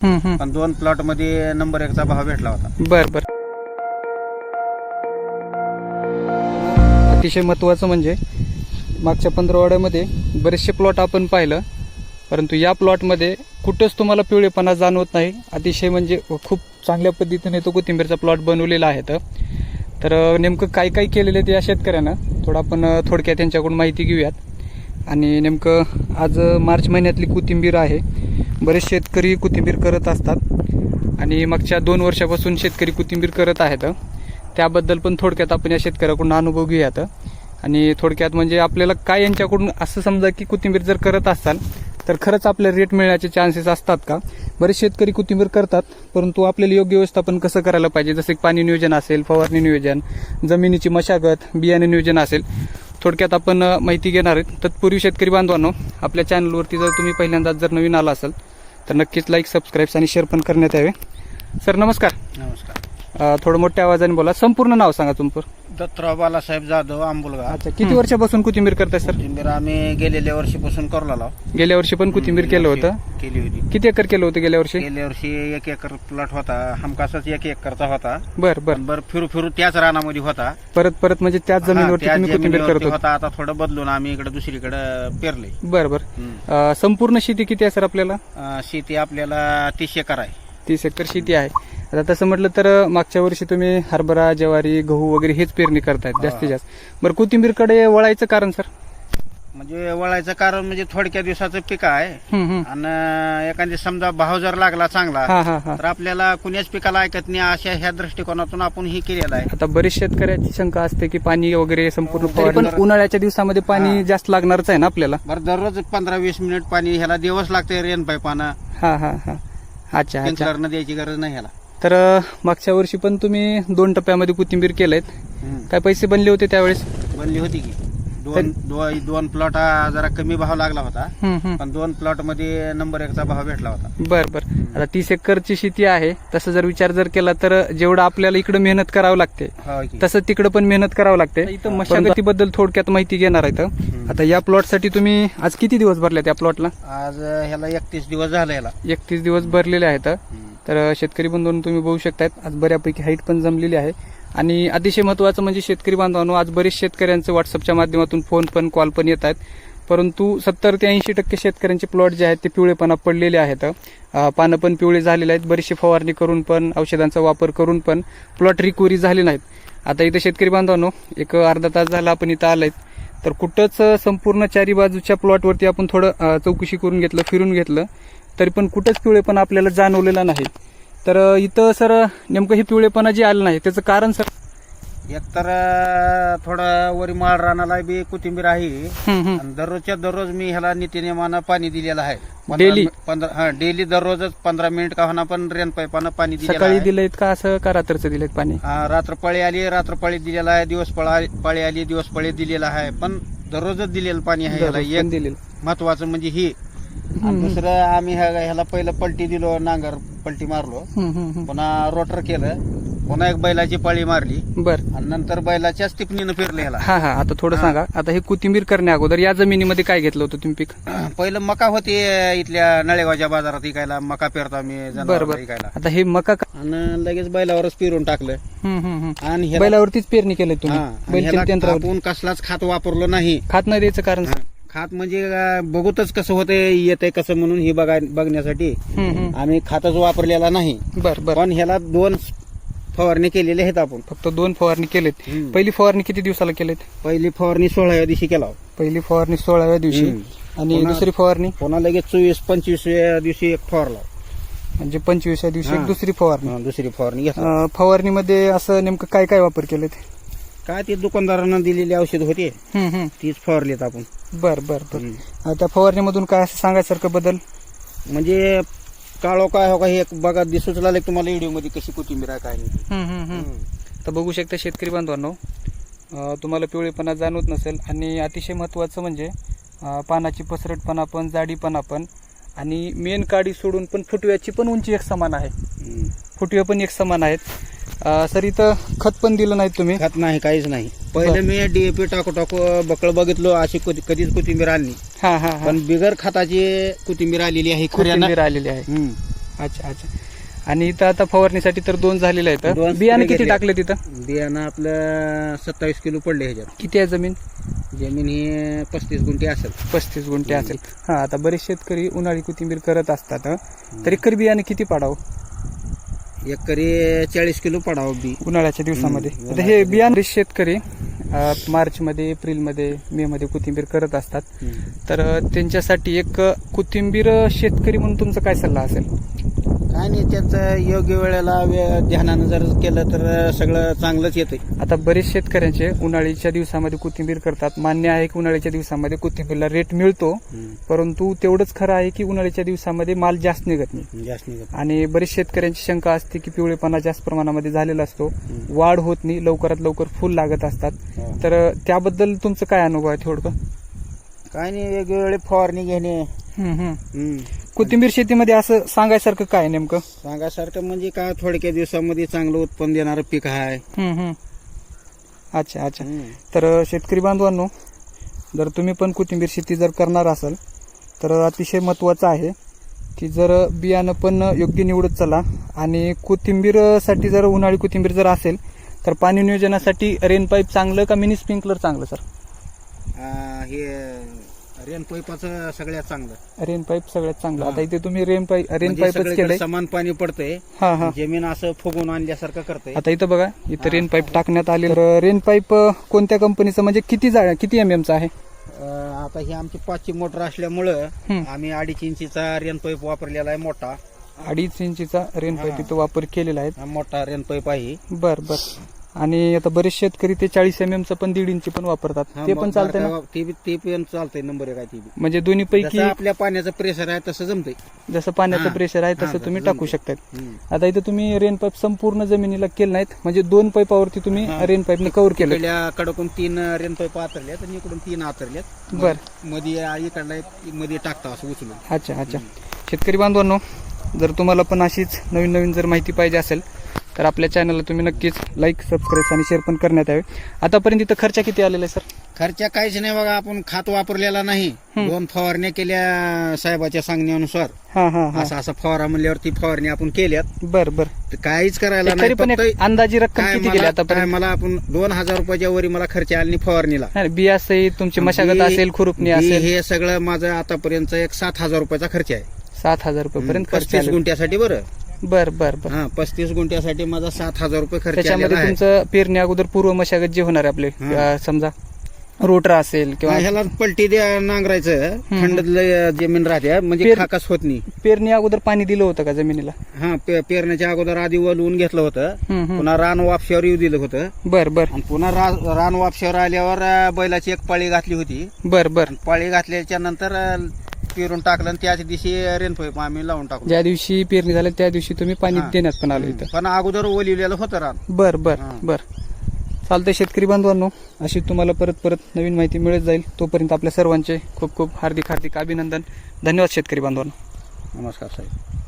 पण दोन प्लॉटमध्ये नंबर एकचा भाव भेटला होता. बर बर. अतिशय महत्त्वाचं म्हणजे मागच्या पंधरवाड्यामध्ये बरेचसे प्लॉट आपण पाहिलं परंतु या प्लॉटमध्ये कुठंच तुम्हाला पिवळेपणा जाणवत नाही. अतिशय म्हणजे खूप चांगल्या पद्धतीने तो कोथिंबीरचा प्लॉट बनवलेला आहे तर. नेमकं काय काय केलेलं आहे ते या शेतकऱ्यांना थोडं आपण थोडक्यात त्यांच्याकडून माहिती घेऊयात. आणि नेमकं आज मार्च महिन्यातली कोथिंबीर आहे. बरेच शेतकरी कोथिंबीर करत असतात. आणि मागच्या दोन वर्षापासून शेतकरी कोथिंबीर करत आहेत. त्याबद्दल पण थोडक्यात आपण या शेतकऱ्याकडून अनुभव घेऊयात. आणि थोडक्यात म्हणजे आपल्याला काय यांच्याकडून असं समजा की कोथिंबीर जर करत असाल तर खरंच आपल्याला रेट मिळण्याचे चान्सेस असतात का? बरेच शेतकरी कोथिंबीर करतात परंतु आपल्याला योग्य व्यवस्थापन कसं करायला पाहिजे? जसे की पाणी नियोजन असेल फवारणी नियोजन जमिनीची मशागत बियाणे नियोजन असेल. थोडक्यात आपण माहिती घेणार आहेत. तत्पूर्वी शेतकरी बांधवांनो आपल्या चॅनलवरती जर तुम्ही पहिल्यांदाच जर नवीन आला असाल तर नक्कीच लाईक सबस्क्राईब्स आणि शेअर पण करण्यात यावे. सर नमस्कार. नमस्कार. अ, थोडं मोठ्या आवाजाने बोला. संपूर्ण नाव सांगा तुमचं. दत्तराव बालासाहेब जाधव आंबुलगा. अच्छा किती वर्षापासून कोथिंबीर करताय सर? कोथिंबीर आम्ही गेलेल्या वर्षीपासून करू लागलो गेल्या वर्षी पण कोथिंबीर केलं होतं. केली होती. किती एकर केलं होतं गेल्या वर्षी? गेल्या वर्षी एक एकर प्लॉट होता. हमखासच एक एकरचा होता. बर बर. पण बरं फिरू फिरू त्याच रानामध्ये होता. परत परत म्हणजे त्याच हा, जमिनीवरती त्याच तुम्ही कोथिंबीर जमिनीवरती करत होता. आता थोडं बदलून आम्ही इकडे दुसरीकडे पेरले बर बर. अ, संपूर्ण शेती किती आहे सर आपल्याला? शेती आपल्याला तीस एकर आहे. तीस एकर शेती आहे. आता तसं म्हटलं तर मागच्या वर्षी तुम्ही हरभरा ज्वारी गहू वगैरे हेच पेरणी करतायत जास्तीत जास्त. बरं कोथिंबीरकडे वळायचं कारण सर? म्हणजे वळायचं कारण म्हणजे थोडक्या दिवसाचं पीक आहे. आणि एखादी समजा भाव जर लागला चांगला तर आपल्याला कुण्याच पिकाला ऐकत नाही अशा ह्या दृष्टिकोनातून आपण हे केलेलं आहे. आता बरेच शेतकऱ्याची शंका असते की पाणी वगैरे संपूर्ण हो, पण. उन्हाळ्याच्या दिवसामध्ये पाणी जास्त लागणारच आहे ना आपल्याला? बरं दररोज पंधरा वीस मिनिट पाणी ह्याला देवच लागतंय रेन पाईपानं हा हा हा. अच्छा अच्छा. स्प्रिंकलरनं द्यायची गरज नाही ह्याला. तर अ, मागच्या वर्षी पण तुम्ही दोन टप्प्यामध्ये कोथिंबीर केलेत काय पैसे बनले होते त्यावेळेस? बनली होती की. दोन दो- दोन प्लॉट जरा कमी भाव लागला होता. हम्म, हम्म. पण दोन प्लॉटमध्ये नंबर एकचा भाव भेटला होता. बर बर. आता तीस एकरची शेती आहे. तसं जर विचार जर केला तर जेवढं आपल्याला इकडे मेहनत करावं लागते हो की. तसं तिकडे पण मेहनत करावं लागते. इथं मशागतीबद्दल थोडक्यात माहिती घेणार आहे. आता या प्लॉटसाठी तुम्ही आज किती दिवस भरले त्या प्लॉटला आज ह्याला एकतीस दिवस झाले ह्याला एकतीस दिवस भरलेले आहेत तर शेतकरी बंधूंनो तुम्ही बघू शकतायत आज बऱ्यापैकी हाईट पण जमलेली आहे. आणि अतिशय महत्वाचं म्हणजे शेतकरी बांधवांनो आज बरेच शेतकऱ्यांचे व्हॉट्सअपच्या माध्यमातून फोन पण कॉल पण येत आहेत. परंतु सत्तर ते ऐंशी टक्के शेतकऱ्यांचे प्लॉट जे आहेत ते पिवळेपणा पडलेले आहेत पानं पण पिवळे झालेले आहेत बरीचशी फवारणी करून पण औषधांचा वापर करून पण प्लॉट रिकव्हरी झाले नाहीत. आता इथं शेतकरी बांधवांनो एक अर्धा तास झाला आपण इथं आलाय तर कुठंच संपूर्ण चारी बाजूच्या प्लॉटवरती आपण थोडं चौकशी करून घेतलं फिरून घेतलं तरी पण कुठंच पिवळेपणा आपल्याला जाणवलेला नाही. तर इथं सर नेमकं हे पिवळेपणा जे आलं नाही त्याचं कारण सर? एकतर थोडं वरी माळ रानाला बी कोथिंबीर आहे. आणि दररोजच्या दररोज मी ह्याला नित्यनेमानं पाणी दिलेलं आहे. मि- पंधरा हा डेली दररोजच पंधरा मिनिट का होणार पण रेन पाईपानं पाणी दिलेलं सकाळी आहे. दिलंय का असं का रात्रचं दिलंय पाणी? हा, रात्रपाळी आली रात्रपाळी दिलेला आहे दिवस पळा- पाळी आली दिवस पळी दिलेला आहे पण दररोजच दिलेलं पाणी आहे दररोज पण एक दिलेलं. महत्वाचं म्हणजे ही. आणि. दुसरं आम्ही ह्या- ह्याला पहिलं पलटी दिलो नांगर पलटी मारलो. हम्म, हम्म, हम्म. पुन्हा रोटर केलं. पुन्हा एक बैलाची पळी मारली. बर. आणि नंतर बैलाच्याच टिपणीनं फिरलं ह्याला. हा हा. आता थोडं. सांगा. आता हे कोथिंबीर करण्या अगोदर या जमिनीमध्ये काय घेतलं होतं तुम्ही पीक? पहिलं मका होती इथल्या नळेगावच्या बाजारात इकायला मका पेरतो आम्ही बर जनावरांना बर इकायला आता हे मका का- आणि लगेच बैलावरच पेरून टाकलं. हम्म, हम्म, हम्म. आणि ह्याला- बैलावरतीच पेरणी केली हा, तुम्ही आणि यंत्रावर? आपण कसलाच खात वापरलो नाही. खात नाही द्यायचं कारण? हा, खात म्हणजे अं, बघूतच कसं होतंय येतंय कसं म्हणून ही बघा बघण्यासाठी. हम्म, हम्म. आम्ही खातच वापरलेला नाही. बर बर. पण ह्याला दोन फवारणी केलेले आहेत आपण. फक्त दोन फवारणी केलेत. हम्म. पहिली फवारणी किती दिवसाला केलेत? पहिली फवारणी सोळाव्या दिवशी केला पहिली फवारणी सोळाव्या दिवशी. हम्म. आणि पुन्हा- दुसरी फवारणी? पुन्हा लगेच चोवीस पंचवीसव्या दिवशी एक फवारला. म्हणजे पंचवीसच्या दिवशी एक हा. दुसरी फवारणी. हा, दुसरी फवारणी घेतला. अं, फवारणीमध्ये असं नेमकं काय काय वापर केलेत? काय ते दुकानदारांना दिलेली औषध होते. हम्म, हम्म. तीच फवारलीत आपण. बर बर बर. हम्म. अं, त्या फवारणीमधून काय असं सांगायसारखं बदल? म्हणजे काळो काय हो का हे बघा दिसूच लागले तुम्हाला व्हिडिओमध्ये कशी कोथिंबीर आहे काय नाही. ते. हम्म, हम्म, हम्म. तर बघू शकता शेतकरी बांधवांनो अं, तुम्हाला पिवळेपणा जाणवत नसेल आणि अतिशय महत्त्वाचं म्हणजे अं, पानाची पसरटपणा पण जाडीपणा पण आणि मेन काडी सोडून पण फुटव्याची पण उंची एक समान आहे. हम्म. फुटवे पण एक समान आहेत. अं, सर इथं खत पण दिलं नाही तुम्ही? खात नाही काहीच नाही. पहिले मी डीएपी टाकू टाकू बकळ बघितलो अशी कोथी- कधीच कोथिंबीर नाही हा हा हा. पण बिगर खताची कोथिंबीर आलेली आहे खऱ्यानं कोथिंबीर आलेली आहे. हम्म. अच्छा अच्छा. आणि इथं आता फवारणीसाठी तर दोन झालेले आहेत दोन बियाणे spray किती. टाकले तिथं? बियाणं आपलं सत्तावीस किलो पडले ह्याच्यात. किती आहे जमीन? जमीन ही पस्तीस गुंठी असेल. पस्तीस गुंठे असेल. हा आता बरेच शेतकरी उन्हाळी कोथिंबीर करत असतात हं. तर एकर बियाणे किती पाडावं? एकरी चाळीस किलो पडावं बी. उन्हाळ्याच्या दिवसामध्ये. हम्म, आता हे बियाणे बरेच शेतकरी मार्चमध्ये एप्रिलमध्ये मे मध्ये कोथिंबीर करत असतात. तर त्यांच्यासाठी एक कोथिंबीर शेतकरी म्हणून तुमचा काय सल्ला असेल? काय नाही त्याचं योग्य वेळेला वे- ध्यानानं जर केलं तर सगळं चांगलंच येतं आता बरेच शेतकऱ्यांचे उन्हाळीच्या दिवसामध्ये कोथिंबीर करतात. मान्य आहे की उन्हाळ्याच्या दिवसामध्ये कोथिंबीरला रेट मिळतो परंतु तेवढंच खरं आहे की उन्हाळ्याच्या दिवसामध्ये माल जास्त निघत नाही. जास्त निघत आणि बरेच शेतकऱ्यांची शंका असते की पिवळेपणा जास्त प्रमाणामध्ये झालेला असतो. वाढ होत नाही लवकरात लवकर फुल लागत असतात. हो. तर त्याबद्दल तुमचं काय अनुभव आहे थोडं काय नाही वेगवेगळे फवारणी घेणे. हम्म. कोथिंबीर शेतीमध्ये असं सांगायसारखं काय आहे नेमकं? सांगासारखं म्हणजे काय थोडक्या दिवसामध्ये चांगलं उत्पन्न देणारं पीक आहे हम्म, हम्म. अच्छा अच्छा. तर शेतकरी बांधवांनो जर तुम्ही पण कोथिंबीर शेती जर करणार असाल तर अतिशय महत्त्वाचं आहे की जर बियाणं पण योग्य निवडत चला आणि कोथिंबीरसाठी जर उन्हाळी कोथिंबीर जर असेल तर पाणी नियोजनासाठी रेन पाईप चांगलं का मिनी स्प्रिंकलर चांगलं सर आ, हे रेन पाईपाचं सगळ्यात चांगलं. रेन पाईप सगळ्यात चांगलं. आता इथे तुम्ही रेन पाईप रेन म्हणजे पाईपच सगळीकडे केलंय. समान पाणी पडतंय. हा हा. जमीन असं फुगून आणल्यासारखं करतंय. आता इथं बघा इथं. रेन पाईप टाकण्यात आले. रेन पाईप कोणत्या कंपनीचं? म्हणजे किती जा किती एम एमचा आहे? अ, आता ही आमची पाचची मोटर असल्यामुळं. आम्ही अडीच इंचीचा रेन पाईप वापरलेला आहे मोठा. अडीच इंचीचा रेन पाईप. इथं वापर केलेला आहे. मोठा रेन पाईप आहे. बर बर. आणि आता बरेच शेतकरी ते चाळीस एम एम चं पण दीड इंची पण वापरतात. हा, ते मग पण चालतंय ना? बारका- ते बी- ते पण चालतंय नंबर एक आहे ती बी. म्हणजे दोन्ही पैकी जसं आपल्या पाण्याचं प्रेशर आहे तसं जमतंय. जसं पाण्याचं हा. प्रेशर आहे हा, तसं तुम्ही जमतंय. टाकू शकतात हम्म. आता इथं तुम्ही रेन पाईप संपूर्ण जमिनीला केलं नाहीत. म्हणजे दोन पाईपावरती तुम्ही हा. रेन पाईपने कव्हर केलं. कडकून तीन रेन पाईप आतरल्यात आणि इकडून तीन आतरल्यात. बर. मध्ये इकडला एक मध्ये टाकता असं उचलून. अच्छा अच्छा. शेतकरी बांधवांनो जर तुम्हाला पण अशीच नवीन नवीन जर माहिती पाहिजे असेल तर आपल्या चॅनलला तुम्ही नक्कीच लाईक सबस्क्राईब आणि शेअर पण करण्यात यावे. आतापर्यंत इथं खर्च किती आलेला आहे सर खर्च काहीच नाही बघा आपण खात वापरलेला नाही. दोन फवारण्या केल्या साहेबाच्या सांगण्यानुसार. हा हा हा. असा असा फवारा म्हणल्यावर ती फवारणी आपण केल्यात. बर बर. तर काहीच करायला तरी नाही पण एक फक्त अंदाजी रक्कम काय किती गेली मला काय आतापर्यंत? मला आपण दोन हजार रुपयाच्या वरी मला खर्च आला नाही फवारणीला. नाही, बिया सहित तुमची मशागत बी- असेल खुरपणी बी असेल. हे सगळं माझं आतापर्यंत एक सात हजार रुपयाचा खर्च आहे. सात हजार रुपये पर्यंत खर्च पस्तीस. गुंठ्यासाठी बरं. बर बर बर. हा पस्तीस गुंठ्यासाठी माझा सात हजार रुपये खर्च आलेला त्याच्यामध्ये आहे. तुमचं पेरणी अगोदर पूर्व मशागत जे होणार आहे आपले. अं, समजा रोटर असेल किंवा ह्याला पलटी द्या नांगरायचं. थंड जमीन राहते म्हणजे पेर- खाकास होत नाही. पेरणी अगोदर पाणी दिलं होतं का जमिनीला? हा पे- पेरण्याच्या अगोदर आधी वलवून घेतलं होतं. हम्म, हम्म. पुन्हा रान वापशावर येऊ दिलं होतं. बर बर. आणि पुन्हा रा- रान वापशावर आल्यावर अं, बैलाची एक पाळी घातली होती. बर बर. आणि पाळी घातल्याच्या नंतर अं, पेरून टाकलं आणि त्याच दिवशी रेन पाईप आम्ही लावून टाकलो. ज्या दिवशी पेरणी झाली त्या दिवशी तुम्ही पाणी हा. देण्यात पण आलं इथं. पण अगोदर ओलिवलेलं होतं रान. बर बर हा. बर. चालतंय शेतकरी बांधवांनो अशी तुम्हाला परत परत नवीन माहिती मिळत जाईल. तोपर्यंत आपल्या सर्वांचे खूप खूप हार्दिक हार्दिक अभिनंदन. धन्यवाद शेतकरी बांधवांनो. नमस्कार साहेब.